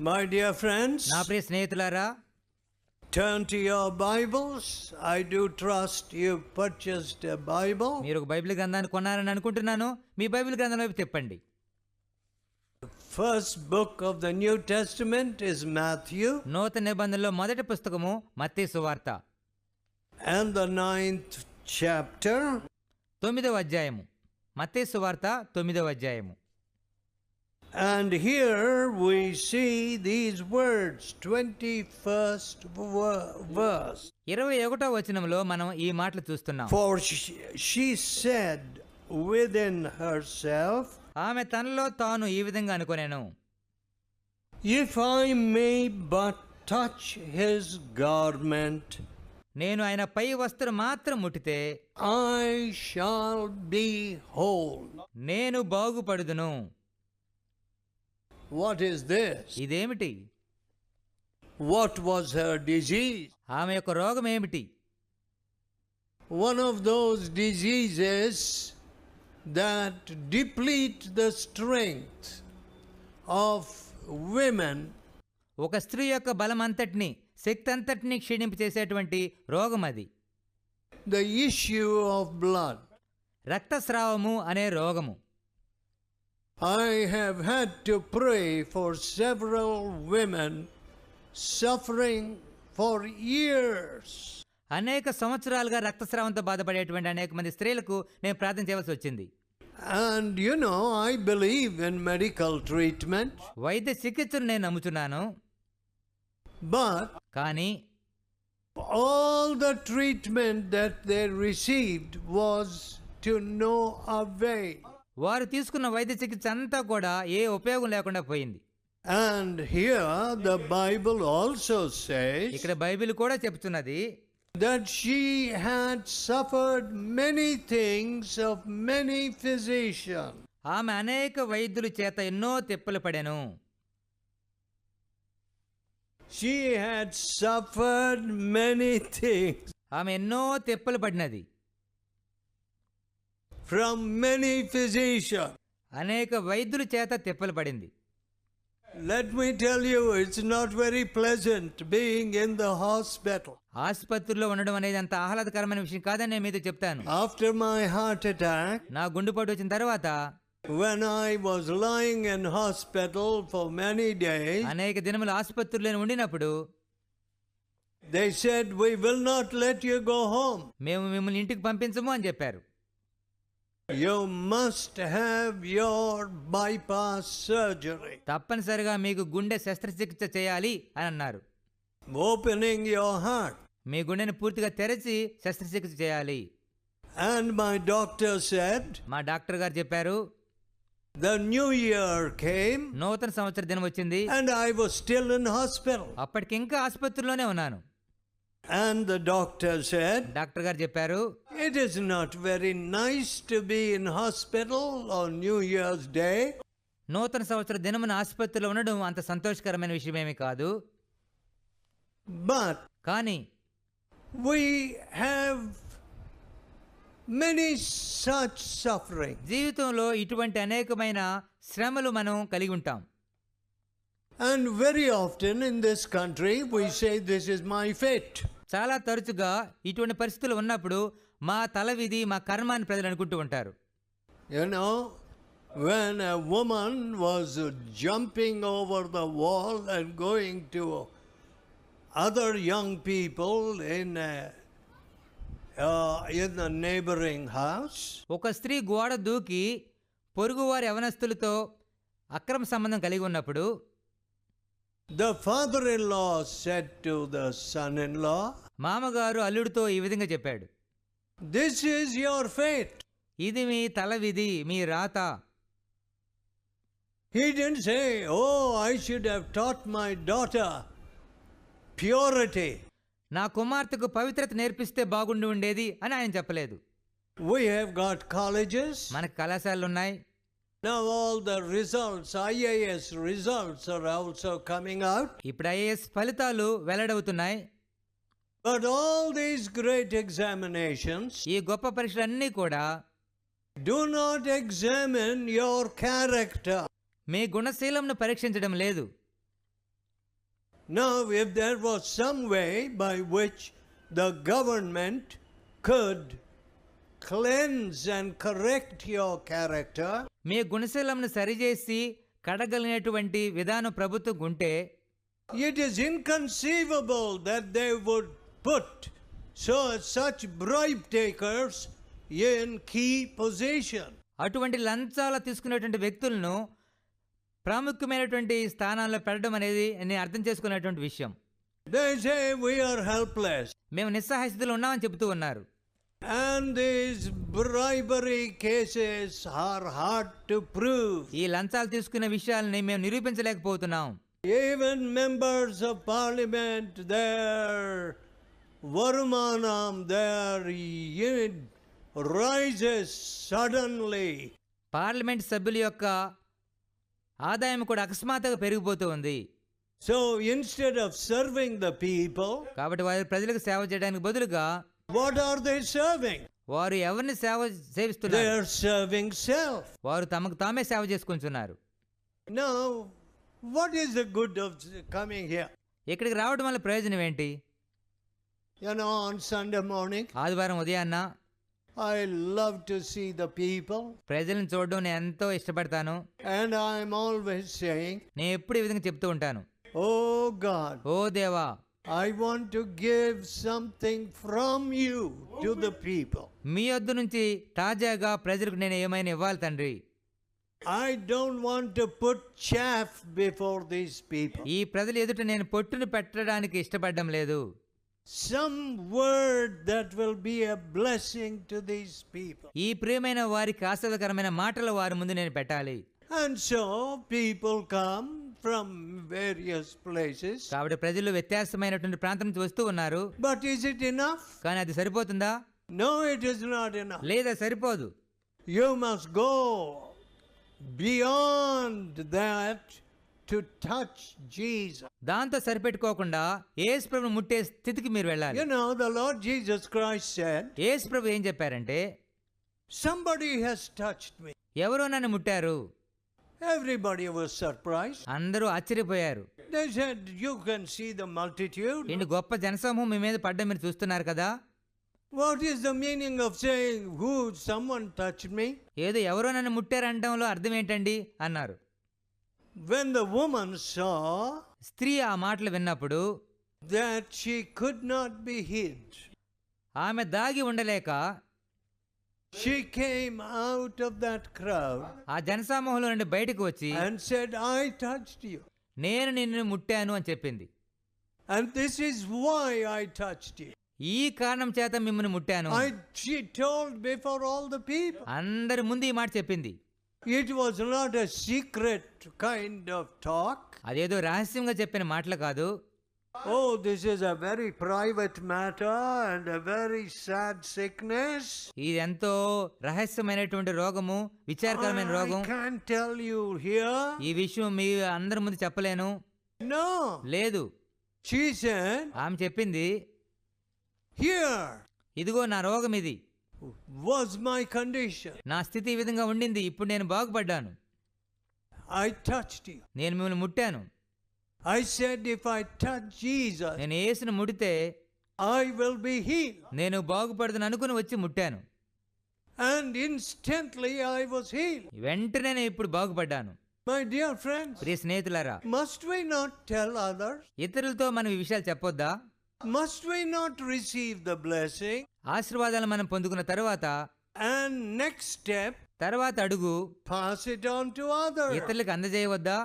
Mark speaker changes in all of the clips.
Speaker 1: My dear friends,
Speaker 2: నా ప్రియ స్నేహితులారా
Speaker 1: turn to your Bibles. I do trust you purchased a Bible.
Speaker 2: మీరు ఒక బైబిల్ గ్రంథాన్ని కొన్నారని అనుకుంటున్నాను మీ బైబిల్ గ్రంథం వైపు తిప్పండి
Speaker 1: First book of the New Testament is Matthew,
Speaker 2: నూతన నిబంధనలో మొదటి పుస్తకము మత్తయి సువార్త
Speaker 1: and the ninth chapter.
Speaker 2: తొమ్మిదవ అధ్యాయము మత్తయి సువార్త తొమ్మిదవ అధ్యాయము
Speaker 1: And here we see these words, 21st ver- verse.
Speaker 2: ఇరవై ఒకటో వచనంలో మనం ఈ మాటలు చూస్తున్నాం
Speaker 1: For she, she said within herself,
Speaker 2: ఆమె తనలో తాను ఈ విధంగా అనుకునేను
Speaker 1: If I may but touch his garment,
Speaker 2: నేను ఆయన పై వస్త్రం మాత్రం ముట్టితే
Speaker 1: I shall be whole.
Speaker 2: నేను బాగుపడుదును
Speaker 1: వాట్ ఈస్ దిస్
Speaker 2: ఇదేమిటి?
Speaker 1: వాట్ వాజ్ హర్ డిజీజ్
Speaker 2: ఆమె యొక్క రోగం ఏమిటి?
Speaker 1: One of those diseases that deplete the strength of women
Speaker 2: ఒక స్త్రీ యొక్క బలం అంతటిని శక్తి అంతటిని క్షీణింపు చేసేటువంటి రోగం అది.
Speaker 1: ద ఇష్యూ ఆఫ్ బ్లడ్
Speaker 2: రక్తస్రావము అనే రోగము.
Speaker 1: I have had to pray for several women suffering for years.
Speaker 2: అనేక సంవత్సరాలుగా రక్తస్రావంతో బాధపడేటువంటి అనేక మంది స్త్రీలకు నేను ప్రార్థన చేయవలసి వచ్చింది
Speaker 1: And you know, I believe in medical treatment,
Speaker 2: వైద్య చికిత్సను నేను నమ్ముతున్నాను
Speaker 1: but
Speaker 2: కానీ
Speaker 1: all the treatment that they received was to no avail.
Speaker 2: వారు తీసుకున్న వైద్య చికిత్స అంతా కూడా ఏ ఉపయోగం లేకుండా పోయింది
Speaker 1: And here the Bible also says
Speaker 2: ఇక్కడ బైబిల్ కూడా చెప్తున్నది
Speaker 1: that she had suffered many things of many physicians.
Speaker 2: ఆమె అనేక వైద్యుల చేత ఎన్నో తెప్పులు పడెను
Speaker 1: She had suffered many things
Speaker 2: ఆమె ఎన్నో తెప్పులు పడినది
Speaker 1: ఫ్రమ్ మెనీ ఫిజిషియన్
Speaker 2: అనేక వైద్యుల చేత తిప్పలు పడింది
Speaker 1: let me tell you it's not very pleasant being in the hospital
Speaker 2: ఆసుపత్రిలో ఉండడం అనేది అంత ఆహ్లాదకరమైన విషయం కాదని నేను మీతో చెప్తాను.
Speaker 1: ఆఫ్టర్ మై హార్ట్ అటాక్
Speaker 2: నా గుండెపోటు వచ్చిన తర్వాత
Speaker 1: When I was lying in hospital for many days,
Speaker 2: అనేక దినములు ఆసుపత్రిలో ఉండినప్పుడు
Speaker 1: they said we will not let you go home.
Speaker 2: మేము మిమ్మల్ని ఇంటికి పంపించము అని చెప్పారు.
Speaker 1: You must have your bypass surgery
Speaker 2: తప్పనిసరిగా మీకు గుండె శస్త్రచికిత్స చేయాలి అని అన్నారు.
Speaker 1: ఓపెనింగ్ యోర్ హార్ట్
Speaker 2: మీ గుండెని పూర్తిగా తెరిచి శస్త్రచికిత్స చేయాలి.
Speaker 1: అండ్ మై డాక్టర్ సెడ్
Speaker 2: మా డాక్టర్ గారు చెప్పారు
Speaker 1: ద న్యూ ఇయర్ కేమ్
Speaker 2: నూతన సంవత్సర దినం వచ్చింది.
Speaker 1: And I was still in hospital
Speaker 2: అప్పటికింకా ఆసుపత్రిలోనే ఉన్నాను.
Speaker 1: And the doctor said,
Speaker 2: doctor గారు చెప్పారు
Speaker 1: It is not very nice to be in hospital on New Year's Day.
Speaker 2: నూతన సంవత్సర దినమున ఆసుపత్రిలో ఉండడం అంత సంతోషకరమైన విషయమేమి కాదు
Speaker 1: But
Speaker 2: కానీ
Speaker 1: we have many such suffering.
Speaker 2: జీవితంలో ఇటువంటి అనేకమైన శ్రమలు మనం కలిగి ఉంటాం
Speaker 1: And very often in this country, we say, This is my fate.
Speaker 2: చాలా తరచుగా ఇటువంటి పరిస్థితులు ఉన్నప్పుడు మా తల విధి మా కర్మాన్ని ప్రజలు అనుకుంటూ ఉంటారు.
Speaker 1: Jumping over the wall and going to other young people in neighbouring house
Speaker 2: ఒక స్త్రీ గోడ దూకి పొరుగువారి అవనస్తులతో అక్రమ సంబంధం కలిగి ఉన్నప్పుడు
Speaker 1: the father-in-law said to the son-in-law,
Speaker 2: మామగారు అల్లుడితో ఈ విధంగా చెప్పాడు
Speaker 1: "This is your fate."
Speaker 2: ఇది మీ తల విధి మీ రాత
Speaker 1: He didn't say, "Oh, I should have taught my daughter purity."
Speaker 2: నా కుమార్తెకు పవిత్రత నేర్పిస్తే బాగుండి ఉండేది అని ఆయన చెప్పలేదు
Speaker 1: We have got colleges.
Speaker 2: మనకు కళాశాలలు ఉన్నాయి
Speaker 1: Now all the results, IAS results are also coming out.
Speaker 2: ఇప్పుడు ఐఏఎస్ ఫలితాలు వెల్లడవుతున్నాయి
Speaker 1: But all these great examinations
Speaker 2: ఈ గొప్ప పరీక్షలన్నీ కూడా
Speaker 1: do not examine your character.
Speaker 2: మీ గుణశీలంను పరీక్షించడం లేదు
Speaker 1: Now, if there was some way by which the government could cleanse and correct your character
Speaker 2: మీ గుణశీలమును సరిచేసి కడగలిగినటువంటి విధానం ప్రభుత్వం ఉంటే
Speaker 1: it is inconceivable that they would put so such bribe takers in key position
Speaker 2: అటువంటి లంచాల తీసుకునేటువంటి వ్యక్తులను ప్రాముఖ్యమైనటువంటి స్థానాల్లో పెట్టడం అనేది నేను అర్థం చేసుకునేటువంటి విషయం.
Speaker 1: దే వి ఆర్ హెల్ప్లెస్
Speaker 2: మేము నిస్సహాయస్థితులు ఉన్నామని చెబుతూ ఉన్నారు. ఈ లంచాలు తీసుకునే విషయాలని మేము నిరూపించలేకపోతున్నాం
Speaker 1: Even members of parliament, their varmanam, their unit rises suddenly.
Speaker 2: Parliament సభ్యుల యొక్క ఆదాయం కూడా అకస్మాత్తుగా పెరిగిపోతూ ఉంది
Speaker 1: So instead of serving the people,
Speaker 2: కాబట్టి వారు ప్రజలకు సేవ చేయడానికి బదులుగా
Speaker 1: వాట్ ఆర్ దే సర్వింగ్
Speaker 2: వారు ఎవరిని సేవ సేవిస్తున్నారు?
Speaker 1: దే ఆర్ సర్వింగ్ సెల్ఫ్
Speaker 2: వారు తమకు తామే సేవ చేసుకుంటున్నారు.
Speaker 1: Now what is the good of coming here
Speaker 2: ఇక్కడికి రావడం వల్ల ప్రయోజనం ఏంటి?
Speaker 1: You know on Sunday morning
Speaker 2: ఆదివారం ఉదయాన్న
Speaker 1: I love to see the people
Speaker 2: ప్రజలను చూడడం నేను ఎంతో ఇష్టపడతాను.
Speaker 1: అండ్ ఐ ఆల్వేస్ సేయింగ్
Speaker 2: నేను ఎప్పుడూ ఈ విధంగా చెప్తూ ఉంటాను.
Speaker 1: ఓ గాడ్
Speaker 2: ఓ దేవా
Speaker 1: I want to give something from you to the people.
Speaker 2: మీ వద్ద నుంచి తాజాగా ప్రజలకు నేను ఏమైనా ఇవ్వాలి తండ్రి
Speaker 1: I don't want to put chaff before these people.
Speaker 2: ఈ ప్రజలు ఎదుట నేను పొట్టును పెట్టడానికి ఇష్టపడడం లేదు
Speaker 1: Some word that will be a blessing to these people.
Speaker 2: ఈ ప్రియమైన వారికి ఆశ్చర్యకరమైన మాటలు వారి ముందు నేను పెట్టాలి
Speaker 1: And so people come from various places.
Speaker 2: కాబట్టి ప్రజలు వ్యత్యాసమైనటువంటి ప్రాంతం నుంచి వస్తూ ఉన్నారు
Speaker 1: But is it enough?
Speaker 2: కానీ అది సరిపోతుందా
Speaker 1: No, it is not enough.
Speaker 2: లేదా సరిపోదు
Speaker 1: You must go beyond that to touch Jesus.
Speaker 2: దాంతో సరిపెట్టుకోకుండా ఏసు ప్రభు ముట్టే స్థితికి మీరు వెళ్ళాలి
Speaker 1: You know, the Lord Jesus Christ said,
Speaker 2: ఏసు ప్రభు ఏం చెప్పారంటే
Speaker 1: Somebody has touched me.
Speaker 2: ఎవరో నన్ను ముట్టారు
Speaker 1: ఎవ్రీబడి వాస్ సర్ప్రైజ్
Speaker 2: అందరూ ఆశ్చర్యపోయారు.
Speaker 1: They said you can see the multitude
Speaker 2: ఇన్ని గొప్ప జనసమూహం మీ మీద పడ్డ మీరు చూస్తున్నారు కదా?
Speaker 1: What is the meaning of saying who some one touch me
Speaker 2: ఏదో ఎవరో నన్ను ముట్టారు అనడంలో అర్థం ఏంటండి? అన్నారు.
Speaker 1: వెన్ ద ఉమెన్ సా
Speaker 2: స్త్రీ ఆ మాటలు విన్నప్పుడు
Speaker 1: that she could not be healed
Speaker 2: ఆమె దాగి ఉండలేక
Speaker 1: she came out of that crowd
Speaker 2: ఆ జనసమూహంలో నుండి బయటకు వచ్చి
Speaker 1: and said, I touched you.
Speaker 2: నేను నిన్ను ముట్టాను అని చెప్పింది
Speaker 1: And this is why I touched you.
Speaker 2: ఈ కారణం చేత మిమ్మల్ని ముట్టాను
Speaker 1: I, she told before all the people.
Speaker 2: అందరి ముందు ఈ మాట చెప్పింది
Speaker 1: It was not a secret kind of talk.
Speaker 2: అదేదో రహస్యంగా చెప్పిన మాటలు కాదు
Speaker 1: Oh, this is a very private matter and a very sad sickness.
Speaker 2: ఇది ఎంతో రహస్యమైనటువంటి రోగము విచారకరమైన
Speaker 1: I
Speaker 2: రోగం
Speaker 1: can't tell you here.
Speaker 2: ఈ విషయం మీ అందరి ముందు చెప్పలేను
Speaker 1: No.
Speaker 2: లేదు
Speaker 1: She said,
Speaker 2: ఆమె చెప్పింది
Speaker 1: Here
Speaker 2: ఇదిగో నా రోగం ఇది
Speaker 1: was my condition.
Speaker 2: నా స్థితి ఈ విధంగా ఉండింది ఇప్పుడు నేను బాగుపడ్డాను
Speaker 1: I touched you.
Speaker 2: నేను మిమ్మల్ని ముట్టాను
Speaker 1: I said, If I touch Jesus,
Speaker 2: నేను ఏసును ముడితే
Speaker 1: I will be healed.
Speaker 2: నేను బాగుపడదని అనుకుని వచ్చి ముట్టాను
Speaker 1: And instantly I was healed.
Speaker 2: వెంటనే నేను ఇప్పుడు బాగుపడ్డాను
Speaker 1: My dear friends,
Speaker 2: ప్రియ స్నేహితులారా
Speaker 1: must we not tell others?
Speaker 2: ఇతరులతో మనం ఈ విషయాలు చెప్పొద్దా
Speaker 1: Must we not receive the blessing?
Speaker 2: ఆశీర్వాదాలు మనం పొందుకున్న తర్వాత
Speaker 1: And next step,
Speaker 2: తర్వాత అడుగు
Speaker 1: pass it on to others.
Speaker 2: ఇతరులకు అందజేయవద్దా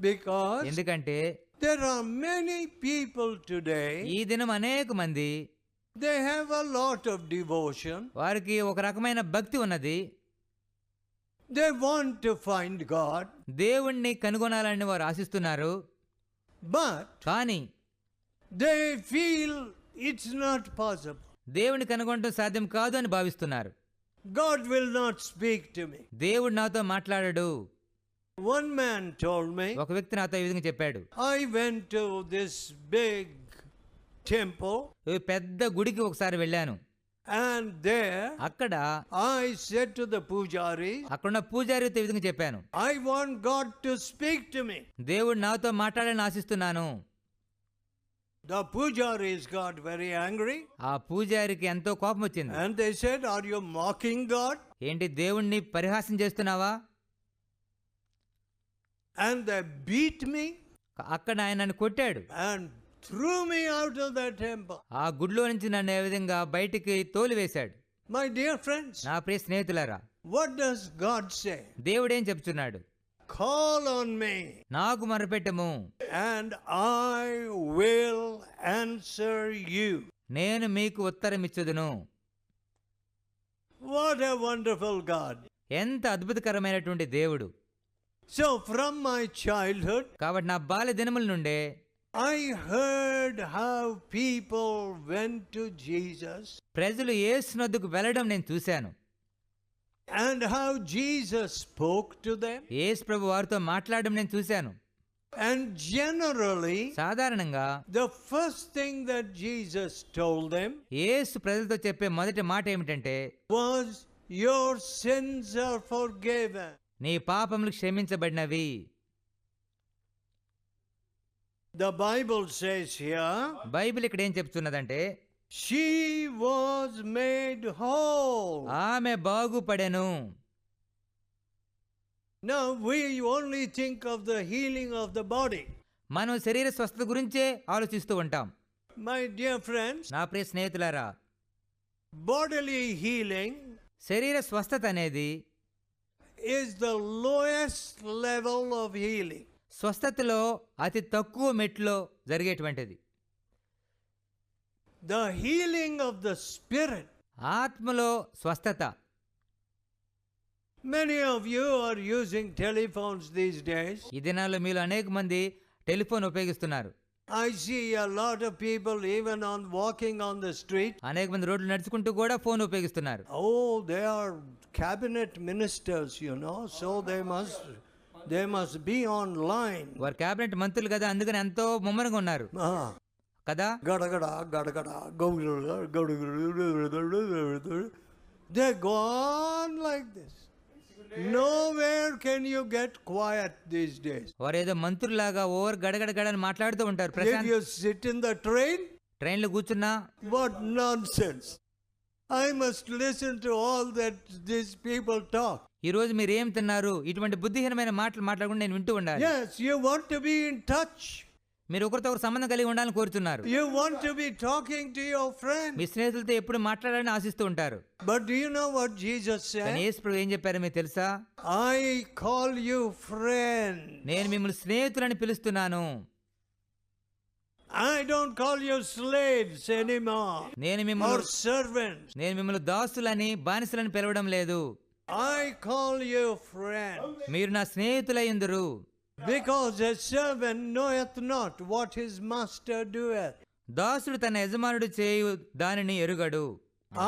Speaker 1: బికాస్
Speaker 2: ఎందుకంటే
Speaker 1: there are many people today
Speaker 2: ఈ దినం అనేక మంది
Speaker 1: they have a lot of devotion
Speaker 2: వారికి ఒక రకమైన భక్తి ఉన్నది.
Speaker 1: They want to find God
Speaker 2: దేవుణ్ణి కనుగొనాలని వారు ఆశిస్తున్నారు.
Speaker 1: బట్
Speaker 2: కానీ
Speaker 1: they feel it's not possible
Speaker 2: దేవుని కనుగొనడం సాధ్యం కాదు అని భావిస్తున్నారు.
Speaker 1: God will not speak to me
Speaker 2: దేవుడు నాతో మాట్లాడడు.
Speaker 1: One man told me,
Speaker 2: ఒక వ్యక్తి నాతో ఈ విధంగా చెప్పాడు
Speaker 1: I went to this big temple,
Speaker 2: ఈ పెద్ద గుడికి ఒకసారి వెళ్ళాను
Speaker 1: and there
Speaker 2: అక్కడ
Speaker 1: I said to the pujari,
Speaker 2: అక్కడున్న పూజారితో ఈ విధంగా చెప్పాను
Speaker 1: I want God to speak to me.
Speaker 2: దేవుడు నాతో మాట్లాడాలని ఆశిస్తున్నాను
Speaker 1: The pujaris got very angry
Speaker 2: ఆ పూజారికి ఎంతో కోపం వచ్చింది
Speaker 1: and they said, Are you mocking God?
Speaker 2: ఏంటి దేవుణ్ణి పరిహాసం చేస్తున్నావా
Speaker 1: And they beat me
Speaker 2: అక్కడ ఆయన నన్ను కొట్టాడు
Speaker 1: and threw me out of the temple.
Speaker 2: ఆ గుడిలో నుంచి నన్ను ఏ విధంగా బయటికి తోలివేశాడు
Speaker 1: My dear friends,
Speaker 2: నా ప్రియ స్నేహితులారా
Speaker 1: what does God say?
Speaker 2: దేవుడేం చెప్తున్నాడు
Speaker 1: Call on me
Speaker 2: నాకు మొరపెట్టము
Speaker 1: and I will answer you.
Speaker 2: నేను మీకు ఉత్తరం ఇచ్చుదును
Speaker 1: What a wonderful God.
Speaker 2: ఎంత అద్భుతకరమైనటువంటి దేవుడు
Speaker 1: So, from my childhood,
Speaker 2: కాబట్టి నా బాల్య దినముల నుండే
Speaker 1: I heard how people went to Jesus
Speaker 2: ప్రజలు యేసునొద్దకు వెళ్ళడం నేను చూశాను
Speaker 1: and how Jesus spoke to them.
Speaker 2: యేసు ప్రభు వారితో మాట్లాడడం నేను చూశాను
Speaker 1: And generally,
Speaker 2: సాధారణంగా
Speaker 1: the first thing that Jesus told them
Speaker 2: యేసు ప్రజలతో చెప్పే మొదటి మాట ఏమిటంటే
Speaker 1: was, Your sins are forgiven.
Speaker 2: నీ పాపములు క్షమించబడినవి
Speaker 1: The Bible says here,
Speaker 2: Bible ఇక్కడ ఏం చెప్తున్నదంటే
Speaker 1: she was made whole.
Speaker 2: ఆమె బాగుపడెను
Speaker 1: Now we only think of the healing of the body.
Speaker 2: మనం శరీర స్వస్థత గురించే ఆలోచిస్తూ ఉంటాం
Speaker 1: My dear friends,
Speaker 2: నా ప్రియ స్నేహితులారా
Speaker 1: bodily healing
Speaker 2: శరీర స్వస్థత అనేది
Speaker 1: is the lowest level of healing.
Speaker 2: స్వస్థతలో అతి తక్కువ మెట్లో జరిగేటువంటిది
Speaker 1: The healing of the spirit.
Speaker 2: ఆత్మలో స్వస్థత
Speaker 1: Many of you are using telephones these days.
Speaker 2: ఈ దినాల్లో మీలో అనేక మంది టెలిఫోన్ ఉపయోగిస్తున్నారు
Speaker 1: I see a lot of people even on walking on the street.
Speaker 2: అనేక మంది రోడ్లు నడుచుకుంటూ కూడా ఫోన్ ఉపయోగిస్తున్నారు
Speaker 1: Oh, they are cabinet ministers, you know, so they must they must be online.
Speaker 2: వారు కేబినెట్ మంత్రులు కదా అందుకని ఎంతో ముమ్మరంగా ఉన్నారు
Speaker 1: Ah,
Speaker 2: కదా
Speaker 1: gadagada, gadagada, go- They go on like this. Nowhere can you get quiet these days.
Speaker 2: వారు ఏదో మంత్రులాగా ఓవర్ గడగడ గడని మాట్లాడుతూ ఉంటారు
Speaker 1: If
Speaker 2: Prashanth
Speaker 1: you sit in the train,
Speaker 2: ట్రైన్లో కూర్చున్నా
Speaker 1: what nonsense. I must listen to all that these people talk.
Speaker 2: ఈ రోజు మీరు ఏం తిన్నారు ఇటువంటి బుద్ధిహీనమైన మాటలు మాట్లాడకుండా నేను వింటూ ఉండాలి
Speaker 1: Yes, you want to be in touch.
Speaker 2: మీరు ఒకరితో ఒకరు సంబంధం కలిగి ఉండాలని కోరుతున్నారు
Speaker 1: You want to be talking to your friend.
Speaker 2: మీ స్నేహితులతో ఎప్పుడు మాట్లాడాలని ఆశిస్తూ ఉంటారు
Speaker 1: But do you know what Jesus
Speaker 2: కానీ
Speaker 1: said?
Speaker 2: యేసు ప్రభు ఏం చెప్పారో మీకు తెలుసా
Speaker 1: I call you friend.
Speaker 2: నేను మిమ్మల్ని స్నేహితులని పిలుస్తున్నాను
Speaker 1: I don't call you slaves anymore
Speaker 2: నేను
Speaker 1: or
Speaker 2: మిమ్మల్ని
Speaker 1: servants.
Speaker 2: నేను మిమ్మల్ని దాసులని బానిసలని పిలవడం లేదు
Speaker 1: I call you friend.
Speaker 2: మీరు నా స్నేహితులయ్యుందురు
Speaker 1: Because a servant knoweth not what his master doeth.
Speaker 2: దాసుడు తన యజమానుడు చేయు దానిని ఎరుగడు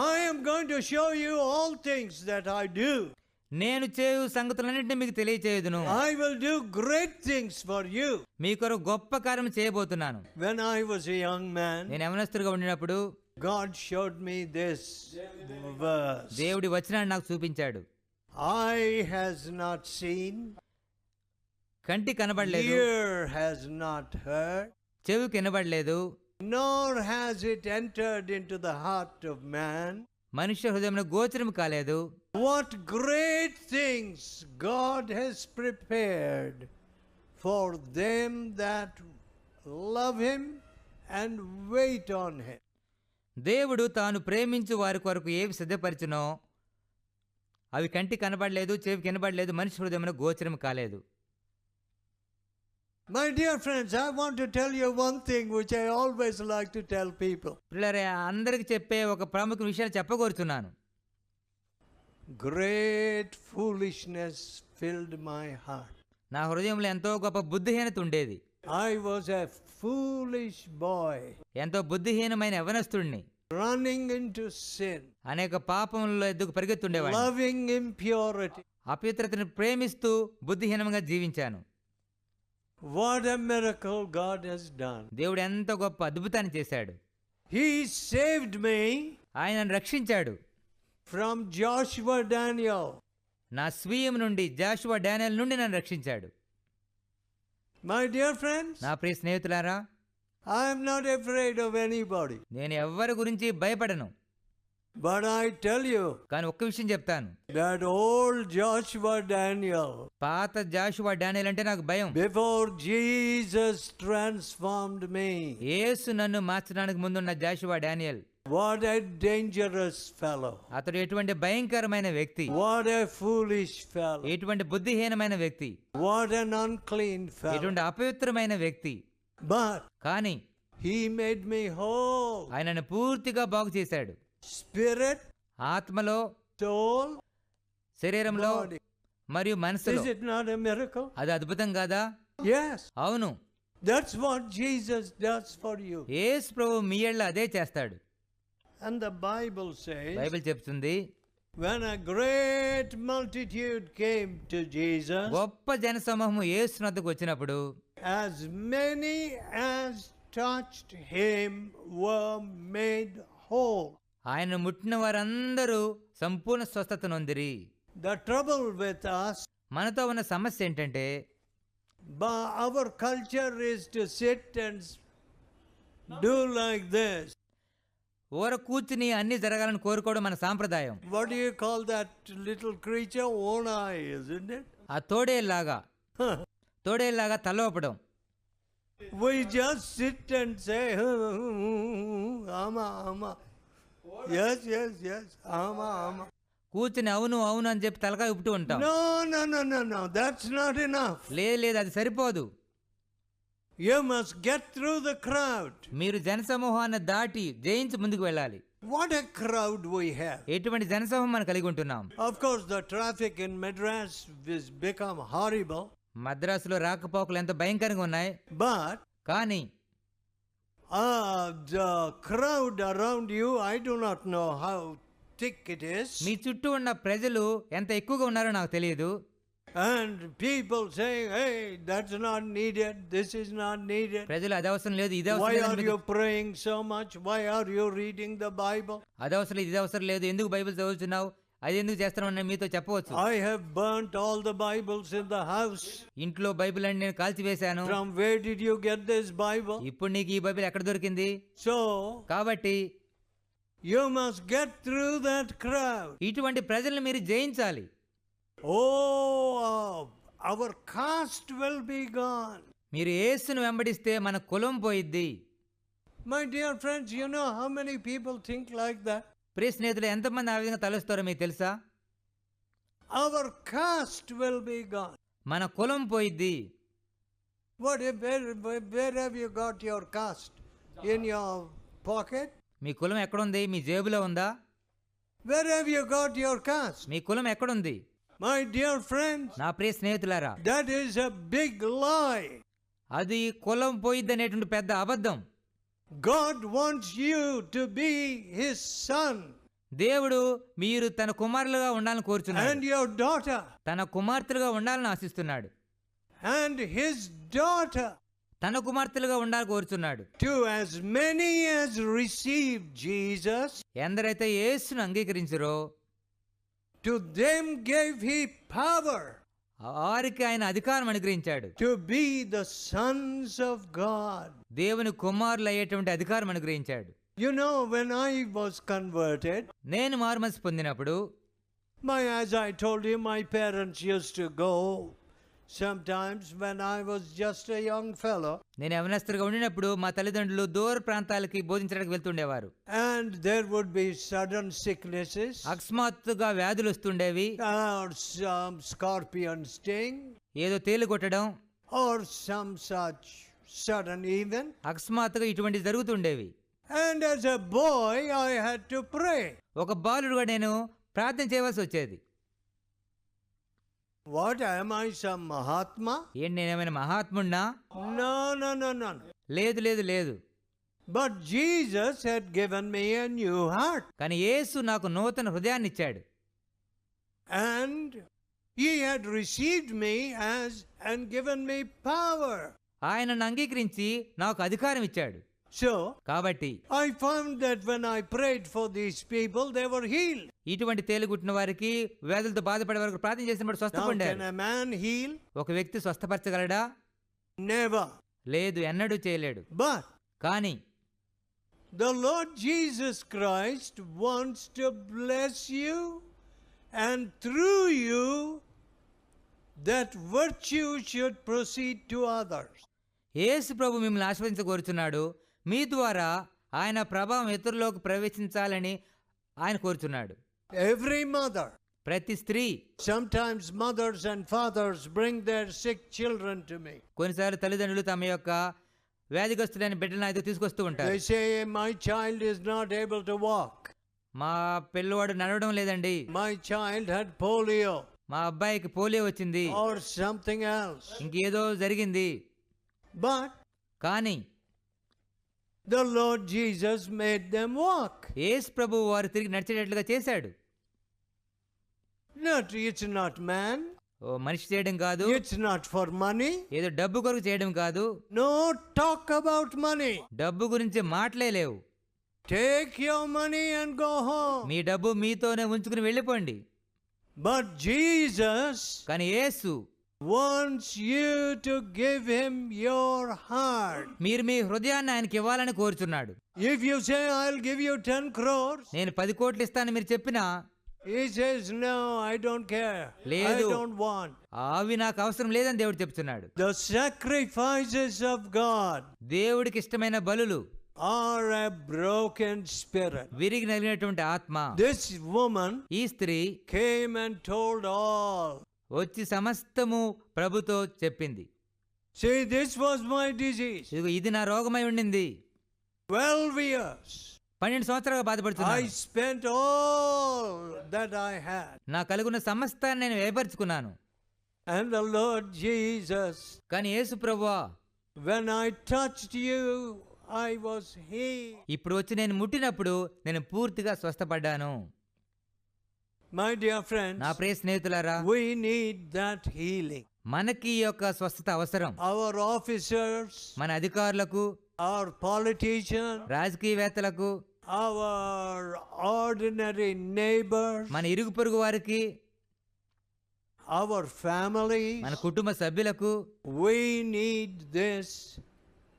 Speaker 1: I am going to show you all things that I do.
Speaker 2: నేను చేయు సంగతులన్నింటినీ మీకు తెలియజేయదును
Speaker 1: I will do great things for you
Speaker 2: మీ కొరకు గొప్ప కార్యం చేయబోతున్నాను.
Speaker 1: When I was a young man
Speaker 2: నేను యవనస్తుడిగా ఉండినప్పుడు
Speaker 1: గాడ్ షోడ్ మీ దిస్
Speaker 2: దేవుడి వచనాన్ని నాకు చూపించాడు.
Speaker 1: ఐ హాస్ నాట్ సీన్
Speaker 2: కంటి కనబడలేదు.
Speaker 1: ఇయర్ హాస్ నాట్ హర్డ్
Speaker 2: చెవి కనబడలేదు.
Speaker 1: Nor has it entered into the heart of man
Speaker 2: మనుష్య హృదయంలో గోచరం కాలేదు
Speaker 1: What great things God has prepared for them that love Him and wait on Him.
Speaker 2: దేవుడు తాను ప్రేమించు వారి కొరకు ఏవి సిద్ధపరిచినో అవి కంటి కనబడలేదు చెవి కనబడలేదు మనిషి హృదయంలో గోచరం కాలేదు
Speaker 1: My dear friends, I want to tell you one thing which I always like to tell people.
Speaker 2: పిల్లరే అందరికి చెప్పే ఒక ప్రముఖ విషయాన్ని చెప్పగోరుతున్నాను
Speaker 1: Great foolishness filled my heart.
Speaker 2: నా హృదయంలో ఎంతో గొప్ప బుద్ధిహీనత ఉండేది
Speaker 1: I was a foolish boy
Speaker 2: ఎంతో బుద్ధిహీనమైన యవనస్తుడిని
Speaker 1: running into sin,
Speaker 2: అనేక పాపంలో ఎద్దుకు పరిగెత్తుండేవాడిని
Speaker 1: loving impurity.
Speaker 2: అపవిత్రతను ప్రేమిస్తూ బుద్ధిహీనంగా జీవించాను
Speaker 1: what a miracle God has done
Speaker 2: దేవుడు ఎంత గొప్ప అద్భుతాన్ని చేశాడు.
Speaker 1: హీ సేవ్డ్ మీ
Speaker 2: ఆయన రక్షించాడు.
Speaker 1: ఫ్రమ్ జాషువా డానియల్
Speaker 2: నా స్వీయం నుండి జాషువా డానియల్ నుండి నన్ను రక్షించాడు.
Speaker 1: మై డియర్ ఫ్రెండ్స్
Speaker 2: నా ప్రియ స్నేహితులారా
Speaker 1: I I'm not afraid of any
Speaker 2: నేను ఎవ్వరి గురించి భయపడను.
Speaker 1: But I tell you
Speaker 2: కానీ ఒక్క విషయం చెప్తాను
Speaker 1: that old Joshua Daniel,
Speaker 2: పాత జాషువా డానియల్ అంటే నాకు భయం
Speaker 1: before Jesus transformed me,
Speaker 2: యేసు నన్ను మార్చడానికి ముందున్న Joshua Daniel
Speaker 1: what a dangerous fellow.
Speaker 2: అతడు ఎటువంటి భయంకరమైన వ్యక్తి
Speaker 1: What a foolish fellow.
Speaker 2: ఎటువంటి బుద్ధిహీనమైన వ్యక్తి
Speaker 1: What an unclean fellow.
Speaker 2: ఎటువంటి అపవిత్రమైన వ్యక్తి
Speaker 1: But
Speaker 2: కానీ
Speaker 1: he made me whole.
Speaker 2: ఆయనను పూర్తిగా బాగు చేశాడు
Speaker 1: Spirit,
Speaker 2: ఆత్మలో
Speaker 1: soul,
Speaker 2: శరీరంలో. మరియు మనసులో? అది అద్భుతం కాదా
Speaker 1: Yes.
Speaker 2: అవును
Speaker 1: That's what Jesus does for you.
Speaker 2: యేసు ప్రభు మీ ఏళ్ళ అదే చేస్తాడు
Speaker 1: And the Bible says,
Speaker 2: Bible చెప్తుంది
Speaker 1: when a great multitude came to Jesus,
Speaker 2: గొప్ప జనసమూహము యేసు వద్దకు వచ్చినప్పుడు
Speaker 1: as many as touched him were made whole.
Speaker 2: ఆయన ముట్టిన వారందరూ సంపూర్ణ స్వస్థత నొందిరి
Speaker 1: ద ట్రబుల్ విత్
Speaker 2: మనతో ఉన్న సమస్య ఏంటంటే
Speaker 1: బా our culture is to sit and do like this
Speaker 2: ఓర కూర్చుని అన్ని జరగాలని కోరుకోవడం మన సాంప్రదాయం
Speaker 1: what you call that little creature ఓనా ఇస్ ఇట్
Speaker 2: ఆ తోడేలాగా తోడేలాగా తోడే
Speaker 1: లాగా why just sit and say ఆమా ఆమా Yes, yes, yes, Ama, Ama.
Speaker 2: కూర్చుని అవును అవును అని చెప్పి తలకాయ ఉప్పుతూ ఉంటాం
Speaker 1: No, no, no, no, no. That's not enough.
Speaker 2: లేదు లేదు అది సరిపోదు
Speaker 1: You must get through the crowd.
Speaker 2: మీరు జనసమూహాన్ని దాటి జయించి ముందుకు వెళ్ళాలి
Speaker 1: What a crowd we have.
Speaker 2: ఎటువంటి జనసమూహం మనం కలిగి ఉంటున్నాం
Speaker 1: Of course, the traffic in Madras has become horrible,
Speaker 2: మద్రాసులో రాకపోకలు ఎంత భయంకరంగా ఉన్నాయి
Speaker 1: but
Speaker 2: కానీ
Speaker 1: uh, the crowd around you, I do not know how thick it is.
Speaker 2: మీ చుట్టూ ఉన్న ప్రజలు ఎంత ఎక్కువగా ఉన్నారో నాకు తెలియదు
Speaker 1: And people saying, hey, that's not needed, this is not needed.
Speaker 2: ప్రజలు అది అవసరం లేదు ఇది అవసరం
Speaker 1: Why
Speaker 2: లేదు
Speaker 1: are
Speaker 2: అని
Speaker 1: you
Speaker 2: మీకు-
Speaker 1: praying so much? Why are you reading the Bible?
Speaker 2: అది అవసరం లేదు ఇది అవసరం లేదు ఎందుకు బైబిల్ చదువుతున్నావు అది ఎందుకు చేస్తామని మీతో చెప్పవచ్చు.
Speaker 1: I have burnt all the Bibles in the house
Speaker 2: ఇంట్లో బైబిల్ అని నేను కాల్చివేశాను.
Speaker 1: From where did you get this Bible
Speaker 2: ఇప్పుడు నీకు ఈ బైబిల్ ఎక్కడ దొరికింది?
Speaker 1: సో
Speaker 2: కాబట్టి
Speaker 1: you must get through that crowd
Speaker 2: ఇటువంటి ప్రజల్ని మీరు జయించాలి.
Speaker 1: ఓ our caste will be gone
Speaker 2: మీరు యేసును వెంబడిస్తే మన కులం పోయిద్ది.
Speaker 1: My dear friends you know how many people think like that
Speaker 2: ప్రియ స్నేహితులు ఎంతమంది ఆ విధంగా తలుస్తారో మీకు తెలుసా?
Speaker 1: Our caste will be gone
Speaker 2: మన కులం పోయిద్ది.
Speaker 1: What where where have you got your caste in your pocket
Speaker 2: మీ కులం ఎక్కడ ఉంది మీ జేబులో ఉందా?
Speaker 1: Where have you got your caste
Speaker 2: మీ కులం ఎక్కడ
Speaker 1: ఉంది మై డియర్ ఫ్రెండ్స్
Speaker 2: నా ప్రియ స్నేహితులారా
Speaker 1: దట్ ఇస్ అ బిగ్ లై
Speaker 2: అది కులం పోయిద్ది అనేటువంటి పెద్ద అబద్ధం.
Speaker 1: God wants you to be his son
Speaker 2: దేవుడు మీరు తన కుమారులుగా ఉండాలని కోరుచున్నాడు.
Speaker 1: అండ్ యువర్ డాటర్
Speaker 2: తన కుమార్తెలుగా ఉండాలని ఆశిస్తున్నాడు.
Speaker 1: అండ్ హిస్ డాటర్
Speaker 2: తన కుమార్తెలుగా ఉండాలని కోరుతున్నాడు
Speaker 1: to as many as receive Jesus
Speaker 2: ఎందరైతే యేసును అంగీకరించరో
Speaker 1: to them gave he power
Speaker 2: వారికి ఆయన అధికారం అనుగ్రహించాడు.
Speaker 1: To be the sons of God
Speaker 2: దేవుని కుమారులు అయ్యేటువంటి అధికారం అనుగ్రహించాడు.
Speaker 1: You know when I was converted
Speaker 2: నేను మార్మస్ పొందినప్పుడు
Speaker 1: my as I told you my parents use to go sometimes when I was just a young fellow,
Speaker 2: నేను యవనస్తులుగా ఉండినప్పుడు మా తల్లిదండ్రులు దూర ప్రాంతాలకి బోధించడానికి వెళ్తుండేవారు
Speaker 1: and there would be sudden sicknesses
Speaker 2: అకస్మాత్తుగా వ్యాధులు వస్తుండేవి
Speaker 1: or some scorpion sting
Speaker 2: ఏదో తేలు కొట్టడం
Speaker 1: or some such sudden event.
Speaker 2: అకస్మాత్తుగా ఇటువంటివి జరుగుతుండేవి
Speaker 1: And as a boy, I had to pray.
Speaker 2: ఒక బాలుడుగా నేను ప్రార్థన చేయవలసి వచ్చేది
Speaker 1: వాట్ మహాత్మా?
Speaker 2: ఏంటి నేనేమైనా
Speaker 1: మహాత్ముడా
Speaker 2: లేదు లేదు లేదు.
Speaker 1: But Jesus had given me a new heart
Speaker 2: కానీ యేసు నాకు నూతన హృదయాన్ని ఇచ్చాడు.
Speaker 1: And he had received me as and given me power
Speaker 2: ఆయన నంగీకరించి నాకు అధికారం ఇచ్చాడు.
Speaker 1: సో
Speaker 2: కాబట్టి
Speaker 1: I found that when I prayed for these people they were heal
Speaker 2: ఇటువంటి తేలుగుట్టిన వారికి వ్యాధులతో బాధపడే వారికి ప్రార్థన చేసినప్పుడు స్వస్థపడ్డారు
Speaker 1: మ్యాన్ హీల్
Speaker 2: ఒక వ్యక్తి స్వస్థపరచగలడా?
Speaker 1: నేవా
Speaker 2: లేదు ఎన్నడూ చేయలేడు.
Speaker 1: బట్
Speaker 2: కానీ
Speaker 1: the Lord Jesus Christ wants to bless you and through you that virtue should proceed to others
Speaker 2: యేసు ప్రభు మిమ్మల్ని ఆశీర్వదించ కోరుచున్నాడు. మీ ద్వారా ఆయన ప్రభావం ఇతరులోకి ప్రవేశించాలని ఆయన కోరుతున్నాడు.
Speaker 1: ఎవ్రీ మదర్
Speaker 2: ప్రతి స్త్రీ
Speaker 1: some mothers and fathers bring their sick children to me
Speaker 2: కొన్నిసార్లు తల్లిదండ్రులు తమ యొక్క వ్యాధిగ్రస్తులైన బిడ్డలను అయితే తీసుకొస్తూ ఉంటారు.
Speaker 1: My child is not able to walk
Speaker 2: మా పిల్లవాడు నడవడం లేదండి.
Speaker 1: మై చైల్డ్ హడ్ పోలియో
Speaker 2: మా అబ్బాయికి పోలియో వచ్చింది.
Speaker 1: ఆర్
Speaker 2: ఇంకేదో జరిగింది.
Speaker 1: బట్
Speaker 2: కానీ
Speaker 1: the Lord Jesus made them walk
Speaker 2: yes ప్రభు వారు తిరిగి నడిచేటట్లుగా చేశాడు.
Speaker 1: నాట్ ఇట్స్ నాట్ మ్యాన్
Speaker 2: ఓ మనిషి చేయడం కాదు.
Speaker 1: ఇట్స్ నాట్ ఫర్ మనీ
Speaker 2: ఏదో డబ్బు కొరకు చేయడం కాదు.
Speaker 1: నో టాక్ అబౌట్ మనీ
Speaker 2: డబ్బు గురించి మాట్లాడలేవు
Speaker 1: take your money and go home
Speaker 2: మీ డబ్బు మీతోనే ఉంచుకుని వెళ్ళిపోండి.
Speaker 1: బట్ జీసస్
Speaker 2: కానీ యేసు
Speaker 1: wants you to give him your heart.
Speaker 2: మీరు మీ హృదయాన్ని ఆయనకి ఇవ్వాలని కోరుచున్నాడు
Speaker 1: If you say, I'll give you 10 crores,
Speaker 2: నేను పది కోట్లు ఇస్తానని మీరు చెప్పినా
Speaker 1: he says, No, I don't care. I
Speaker 2: లేదు.
Speaker 1: don't want.
Speaker 2: అవి నాకు అవసరం లేదని దేవుడు చెప్తున్నాడు
Speaker 1: The sacrifices of God
Speaker 2: దేవుడికి ఇష్టమైన బలులు
Speaker 1: are a broken spirit.
Speaker 2: విరిగి నలిగినటువంటి ఆత్మ
Speaker 1: This woman
Speaker 2: ఈ స్త్రీ
Speaker 1: came and told all.
Speaker 2: వచ్చి సమస్తము ప్రభుతో చెప్పింది. ఇదిగో ఇది నా రోగమై ఉండింది
Speaker 1: 12 years.
Speaker 2: పన్నెండు సంవత్సరాలుగా బాధపడుతున్నాను
Speaker 1: spent all that I had.
Speaker 2: నా కలుగున్న సమస్తాన్ని నేను
Speaker 1: Lord Jesus,
Speaker 2: కానీ యేసు ప్రభువా
Speaker 1: when I touched you, I was healed.
Speaker 2: ఇప్పుడు వచ్చి నేను ముట్టినప్పుడు నేను పూర్తిగా స్వస్థపడ్డాను
Speaker 1: My dear friends,
Speaker 2: నా ప్రియ స్నేహితులారా
Speaker 1: we need that healing.
Speaker 2: మనకి ఈ యొక్క స్వస్థత అవసరం
Speaker 1: Our officers,
Speaker 2: మన అధికారులకు
Speaker 1: our politicians,
Speaker 2: రాజకీయవేత్తలకు
Speaker 1: our ordinary neighbors,
Speaker 2: మన ఇరుగు పొరుగు వారికి
Speaker 1: our families,
Speaker 2: మన కుటుంబ సభ్యులకు
Speaker 1: we need this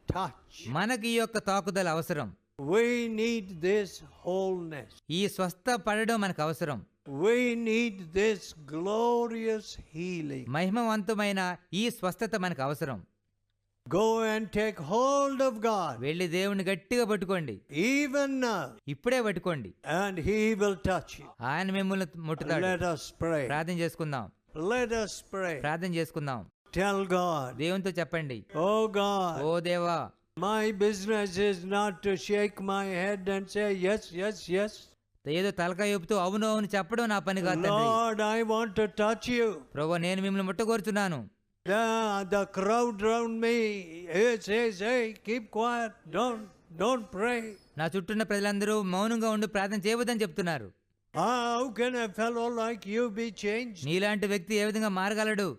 Speaker 1: touch.
Speaker 2: మనకి ఈ యొక్క తాకుదల అవసరం
Speaker 1: We need this wholeness.
Speaker 2: ఈ స్వస్థ పడడం మనకు అవసరం
Speaker 1: We need this glorious healing.
Speaker 2: మహిమవంతమైన ఈ స్వస్థత మనకు అవసరం
Speaker 1: Go and take hold of God
Speaker 2: వెళ్ళి దేవుని గట్టిగా పట్టుకోండి
Speaker 1: even now,
Speaker 2: ఇప్పుడే పట్టుకోండి
Speaker 1: and He will touch you.
Speaker 2: ఆయన మిమ్మల్ని ముట్టుతాడు
Speaker 1: Let us pray.
Speaker 2: ప్రార్థన చేసుకుందాం
Speaker 1: Let us pray.
Speaker 2: ప్రార్థన చేసుకుందాం
Speaker 1: Tell God,
Speaker 2: దేవునితో చెప్పండి
Speaker 1: Oh God,
Speaker 2: ఓ దేవా
Speaker 1: my business is not to shake my head and say, Yes, yes, yes.
Speaker 2: ఏదో తలకాయ చెబుతూ అవును అవును చెప్పడం నా పని కాదు ప్రభు నేను మిమ్మల్ని
Speaker 1: ముట్టగోరుతున్నాను
Speaker 2: నా చుట్టూ ప్రజలందరూ మౌనంగా ఉండి ప్రార్థన చేయవద్దని చెప్తున్నారు. నీలాంటి వ్యక్తి ఏ విధంగా మారగలడు?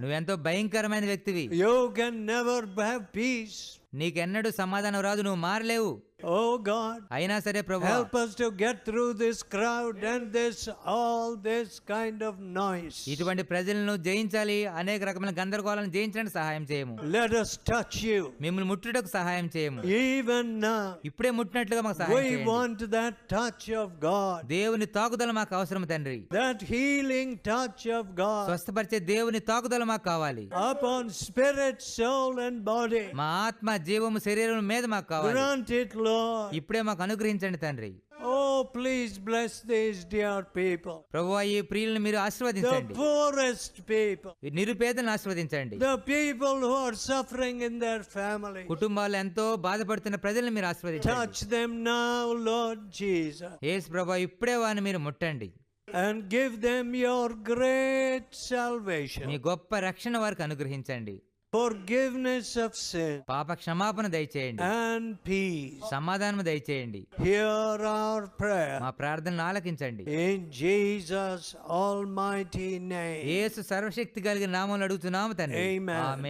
Speaker 2: నువ్వెంతో భయంకరమైన వ్యక్తివి.
Speaker 1: You can never have peace
Speaker 2: నీకెన్నడూ సమాధానం రాదు నువ్వు మారలేవు.
Speaker 1: Oh God,
Speaker 2: అయినా సరే ప్రభు
Speaker 1: help us to get through this crowd and this all this kind of noise.
Speaker 2: ఇటువంటి ప్రజలను జయించాలి అనేక రకమైన గందరగోళాలను జయించడానికి సహాయం చేయము
Speaker 1: Let us touch you.
Speaker 2: మిమ్మల్ని ముట్టుటకు సహాయం చేయము
Speaker 1: Even now,
Speaker 2: ఇప్పుడే ముట్టినట్లుగా మాకు సహాయం
Speaker 1: we
Speaker 2: చేయండి
Speaker 1: want that touch of God.
Speaker 2: దేవుని తాకుదల మాకు అవసరం తండ్రి
Speaker 1: That healing touch of God
Speaker 2: స్వస్థపరిచే దేవుని తాకుదల మాకు కావాలి
Speaker 1: upon spirit, soul, and body.
Speaker 2: మా ఆత్మ జీవము శరీరం మీద మాకు కావాలి
Speaker 1: Grant it, Lord.
Speaker 2: ఇప్పుడే మాకు అనుగ్రహించండి తండ్రి
Speaker 1: Oh, please bless these dear people.
Speaker 2: ప్రభు ఈ ప్రియులను మీరు
Speaker 1: The
Speaker 2: ఆశీర్వదించండి
Speaker 1: poorest people.
Speaker 2: ఈ నిరుపేదలను ఆశీర్వదించండి
Speaker 1: The people who are suffering in their family.
Speaker 2: కుటుంబాలు ఎంతో బాధపడుతున్న ప్రజలను మీరు ఆశీర్వదించండి
Speaker 1: Touch them now, Lord Jesus,
Speaker 2: యేసు ప్రభు ఇప్పుడే వారిని మీరు ముట్టండి
Speaker 1: and give them your great salvation,
Speaker 2: మీ గొప్ప రక్షణ వారికి అనుగ్రహించండి
Speaker 1: forgiveness of sin,
Speaker 2: పాప క్షమాపణ దయచేయండి
Speaker 1: and peace.
Speaker 2: సమాధానం దయచేయండి
Speaker 1: Hear our prayer
Speaker 2: మా ప్రార్థనలు ఆలకించండి
Speaker 1: in Jesus' almighty name.
Speaker 2: యేసు సర్వశక్తి కలిగిన నామంలో అడుగుతున్నాము తండ్రి
Speaker 1: Amen.
Speaker 2: ఆమేన్.